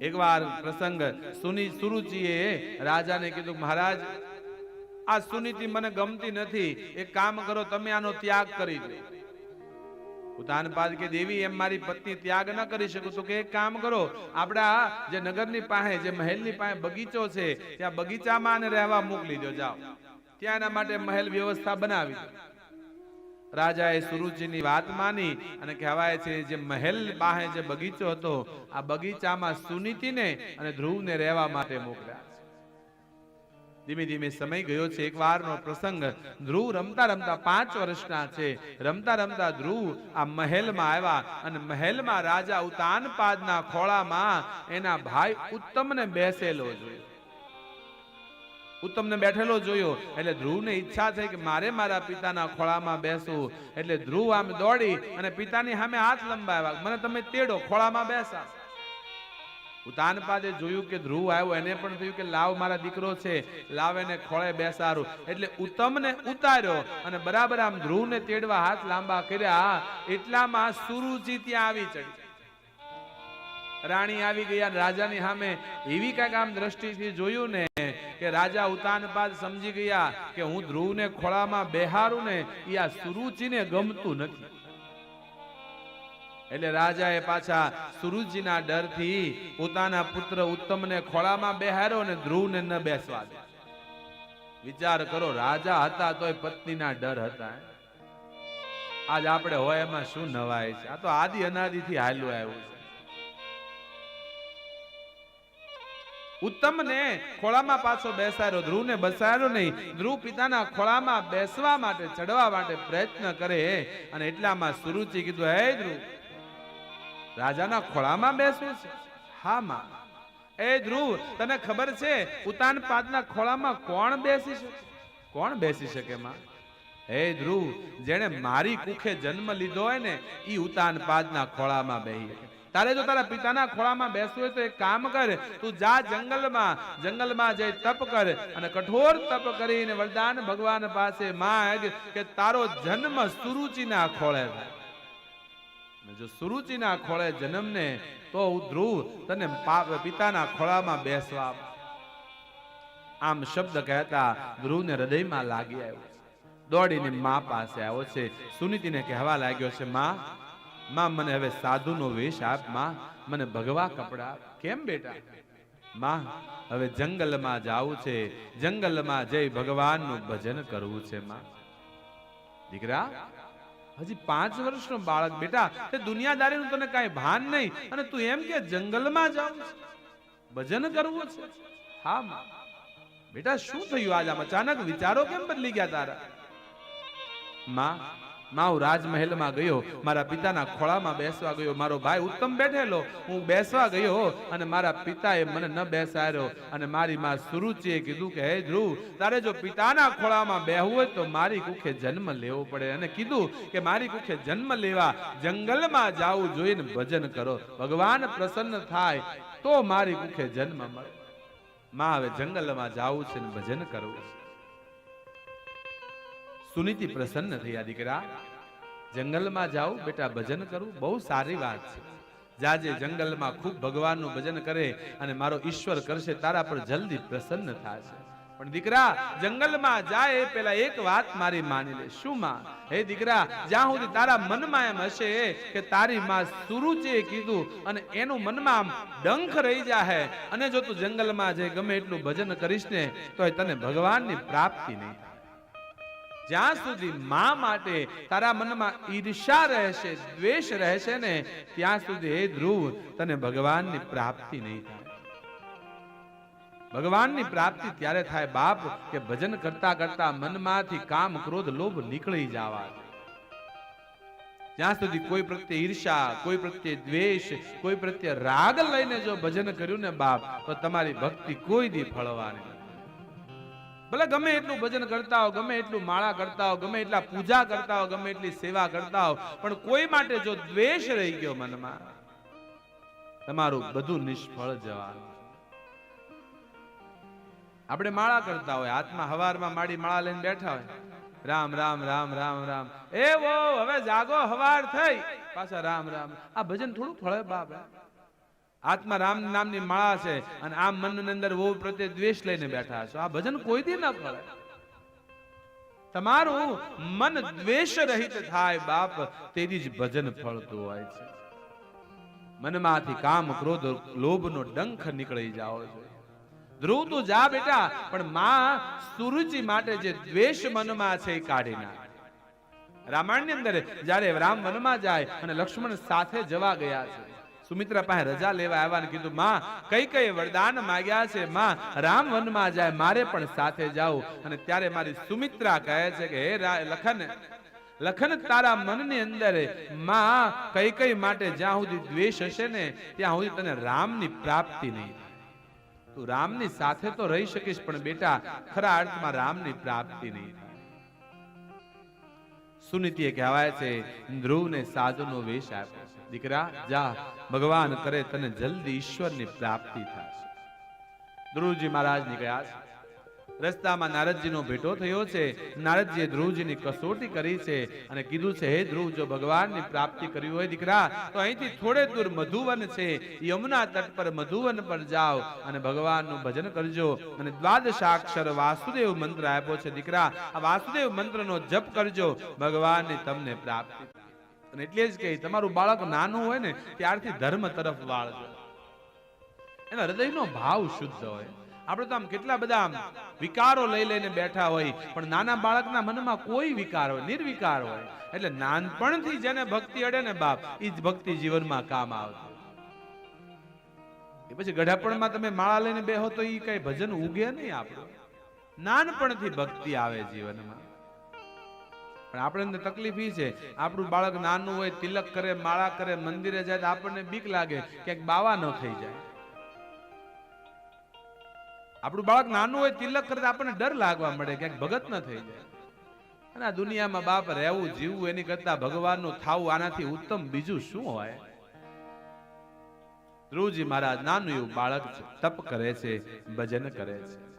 એકવાર પ્રસંગ સુની સુરુચિએ રાજાને કીધું, મહારાજ, આ સુનીતિ મને ગમતી નથી. એક કામ કરો, તમે આનો ત્યાગ કરી દો. ઉતાનપાદ કે, દેવી, એમ મારી પત્ની ત્યાગ ન કરી શકું તો કે એક કામ કરો. આપણા જે નગરની પાસે, જે મહેલની પાસે બગીચો છે, ત્યાં બગીચામાં રહેવા મોકલી દો, જાઓ. ત્યાં એના માટે મહેલ વ્યવસ્થા બનાવી દો. રાજાએ સુરુજીની વાત માની અને કહેવાય છે, જે મહેલ બાહે જે બગીચો હતો, આ બગીચામાં સુનીતિને અને ધ્રુવને રહેવા માટે મોકલ્યા ધીમે ધીમે સમય ગયો છે, એક વારનો પ્રસંગ. ધ્રુવ રમતા રમતા પાંચ વર્ષના છે. રમતા રમતા ધ્રુવ આ મહેલમાં આવ્યા અને મહેલમાં રાજા ઉતાનપાદના ખોળામાં એના ભાઈ ઉત્તમને બેસેલો જોયો. ઉત્તમને બેઠેલો જોયો, એટલે ધ્રુવને ઈચ્છા થઈ કે મારે મારા પિતાના ખોળામાં બેસવું એટલે ધ્રુવ આમ દોડી અને પિતાની સામે હાથ લંબાવ્યા. મને તમે તેડો, ખોળામાં બેસા. ઉતાનપાદે જોયું કે ધ્રુવ આવ્યો, એને પણ થયું કે લાવ, મારા દીકરો છે, લાવ એને ખોળે બેસારું એટલે ઉત્તમને ઉતાર્યો અને બરાબર આમ ધ્રુવને તેડવા હાથ લાંબા કર્યા. એટલામાં સુરુચિ ત્યાં આવી ચડી. રાણી આવી ગયા રાજાની સામે એવી કંઈક આમ દ્રષ્ટિથી જોયું ને કે રાજા ઉતાનપાદ સમજી ગયા કે હું ધ્રુવને ખોળામાં બેહારું ને એ આ સુરુચિને ગમતું નથી. એટલે રાજાએ પાછા સુરુજીના ડરથી પોતાના પુત્ર ઉત્તમને ખોળામાં બેહાર્યો અને ધ્રુવને ન બેસવા દે. વિચાર કરો, રાજા હતા તોય પત્નીના ડર હતા આજ આપણે હોય એમાં શું નવાય છે? આ તો આદિ અનાદિથી હાલ્યું આવ્યું છે. ઉત્તમને ખોળામાં પાછો બેસાડ્યો, ધ્રુવને બસાડ્યો નહીં. ધ્રુવ પિતાના ખોળામાં બેસવા માટે ચડવા માટે પ્રયત્ન કરે અને એટલામાં સુરુચિ કીધું, હે ધ્રુવ, રાજાના ખોળામાં બેસવું છે. હા, માં. એ ધ્રુવ, તને ખબર છે, ઉતાન પાદના ખોળામાં કોણ બેસી શકે? કોણ બેસી શકે, માં? હે ધ્રુવ, જેણે મારી કુખે જન્મ લીધો હોય ને, ઈ ઉતાન પાદના ખોળામાં બેહી. તારે જો તારા પિતાના ખોળામાં બેસવું હોય તો એક કામ કર, તું જા જંગલમાં જંગલમાં જઈ તપ કર અને કઠોર તપ કરીને વરદાન ભગવાન પાસે માંગ કે તારો જન્મ સુરુચિના ખોળે જો સુરુચિના ખોળે જન્મને, તો ધ્રુવ તને પિતાના ખોળામાં બેસવા આમ શબ્દ કહેતા ધ્રુવને હૃદયમાં લાગી આવ્યો દોડીને મા પાસે આવ્યો છે. સુનીતિને કહેવા લાગ્યો છે, માં માં, મને હવે સાધુનો વેશ આપ, માં. મને ભગવા કપડા કેમ બેટા? માં, હવે જંગલમાં જાવું છે. જંગલમાં જઈ ભગવાનનું ભજન કરવું છે, માં. દીકરા, હજી પાંચ વર્ષનો બાળક, બેટા. તે દુનિયાદારીનું તને કાંઈ ભાન નહીં. અને તું એમ કે જંગલમાં જાવ ભજન કરવું છે. હા, માં. બેટા, શું થયું આજ આમ? અચાનક વિચારો કેમ બદલી ગયા તારા? માં માં રાજમહેલમાં ગયો, મારા પિતાના ખોળામાં બેસવા ગયો, મારો ભાઈ ઉત્તમ બેઠેલો, હું બેસવા ગયો અને મારા પિતાએ મને ન બેસાડ્યો અને મારી માં સુરુચિએ કીધું કે, હે ધ્રુવ, તારે જો પિતાના ખોળામાં બેહવું હોય તો મારી કુખે જન્મ લેવો પડે. અને કીધું કે, મારી કુખે જન્મ લેવા જંગલમાં જાવું જોઈને ભજન કરો, ભગવાન પ્રસન્ન થાય તો મારી કુખે જન્મ મળે. માં હવે જંગલમાં જાવું છે ને ભજન કરવું છે. સુનીતિ પ્રસન્ન થયા, દીકરા. જંગલમાં જાઉં બેટા, ભજન કરું. બહુ સારી વાત છે. જાજે જંગલમાં ખૂબ ભગવાનનું ભજન કરે અને મારો ઈશ્વર કરશે, તારા પર જલ્દી પ્રસન્ન થશે. પણ દીકરા, જંગલમાં જાય, પેલા એક વાત મારી માની લે. શું માં? હે દીકરા, જ્યાં સુધી તારા મનમાં એમ હશે કે તારી માં સુરુચે કીધું અને એનું મનમાં આમ ડંખ રહી જાહે, અને જો તું જંગલમાં જઈ ગમે એટલું ભજન કરીશ ને તો તને ભગવાનની પ્રાપ્તિ નહીં થાય. જ્યાં સુધી માં માટે તારા મનમાં ઈર્ષા રહેશે, દ્વેષ રહેશે ને, ત્યાં સુધી હે ધ્રુવ, તને ભગવાનની પ્રાપ્તિ નહીં થાય ભગવાનની પ્રાપ્તિ ત્યારે થાય બાપ કે ભજન કરતા કરતા મનમાંથી કામ, ક્રોધ, લોભ નીકળી જવા. જ્યાં સુધી કોઈ પ્રત્યે ઈર્ષા, કોઈ પ્રત્યે દ્વેષ, કોઈ પ્રત્યે રાગ લઈને જો ભજન કર્યું ને બાપ, તો તમારી ભક્તિ કોઈ દી ફળવાની. ભલે ગમે એટલું ભજન કરતા હો, ગમે એટલું માળા કરતા હો, ગમે એટલા પૂજા કરતા હો, ગમે એટલી સેવા કરતા હો, પણ કોઈ માટે જો દ્વેષ રહી ગયો મનમાં, તમારું બધું નિષ્ફળ જવાનું. આપણે માળા કરતા હોય, હાથમાં હવારમાં માડી માળા લઈને બેઠા હોય. રામ રામ રામ રામ રામ. એ વો હવે જાગો, હવાર થઈ. પાછા રામ રામ. આ ભજન થોડું ફળે બાપ આત્મા રામ નામની માળા છે અને આ મનની અંદર વહુ પ્રત્યે દ્વેષ લઈને બેઠા છો. આ ભજન કોઈ દી ના ફળે તમારું મન દ્વેષ રહિત થાય બાપ તેથી જ ભજન ફળતું હોય છે. મનમાંથી કામ, ક્રોધ, લોભનો ડંખ નીકળી જાઓ છે. ધ્રુવ તું જા બેટા, પણ માં સુરુચિ માટે જે દ્વેષ મનમાં છે એ કાઢી નાખ. રામાયણની અંદર જ્યારે રામ વનમાં જાય અને લક્ષ્મણ સાથે જવા ગયા છે સુમિત્રા પાસે રજા લેવા આવવાનું કીધું, માં કઈ કઈ વરદાન માગ્યા છે? માં, રામ વનમાં જાય, મારે પણ સાથે જાવું અને ત્યારે મારી સુમિત્રા કહે છે કે, હે લખન લખન તારા મનની અંદરમાં કઈ કઈ માટે જ્યાં સુધી દ્વેષ હશે ને, ત્યાં સુધી તને રામની પ્રાપ્તિ નહીં તું રામની સાથે તો રહી શકીશ, પણ બેટા, ખરા અર્થમાં રામની પ્રાપ્તિ નહીં સુનીતિએ કહેવાય છે ધ્રુવને સાધુનો વેશ આપ્યો દીકરા, જા, ભગવાન કરે તને જલ્દી ઈશ્વરની પ્રાપ્તિ થશે ધ્રુવજી મહારાજ નીકળ્યા છે. રસ્તામાં નારદજીનો ભેટો થયો છે. નારદજીએ ધ્રુવજીની કસોટી કરી છે અને કીધું છે, હે ધ્રુવ, જો ભગવાનની પ્રાપ્તિ કરવી હોય દીકરા, તો અહીંથી થોડે દૂર મધુવન છે. યમુના તટ પર મધુવન પર જાઓ અને ભગવાનનું ભજન કરજો. અને દ્વાદશાક્ષર વાસુદેવ મંત્ર આપ્યો છે, દીકરા, આ વાસુદેવ મંત્રનો જપ કરજો. ભગવાનની તમને પ્રાપ્તિ. અને એટલે જ કહે તમારું બાળક નાનું હોય ને, ત્યારથી ધર્મ તરફ વાળજો. એના હૃદયનો ભાવ શુદ્ધ હોય. આપણે તો આમ કેટલા બધા વિકારો લઈ લઈને બેઠા હોય, પણ નાના બાળકના મનમાં કોઈ વિકાર હોય, નિર્વિકાર હોય. એટલે નાનપણથી જેને ભક્તિ અડે ને બાપ એ જ ભક્તિ જીવનમાં કામ આવતી. એ પછી ગઢાપણમાં તમે માળા લઈને બેહો તો એ કઈ ભજન ઉગે નહીં આપણું. નાનપણથી ભક્તિ આવે જીવનમાં. પણ આપણે તકલીફ ઈ છે, આપણું બાળક નાનું હોય, તિલક કરે, માળા કરે, મંદિરે જાય આપણને બીક લાગે, ક્યાંક બાવા ન થઈ જાય. આપણું બાળક નાનું હોય, તિલક કરે આપણને ડર લાગવા મળે, ક્યાંક ભગત ન થઈ જાય. અને આ દુનિયામાં બાપ રહેવું, જીવવું, એની કરતા ભગવાનનું થાવું, આનાથી ઉત્તમ બીજું શું હોય? ધ્રુવજી મહારાજ, નાનું એવું બાળક તપ કરે છે, ભજન કરે છે.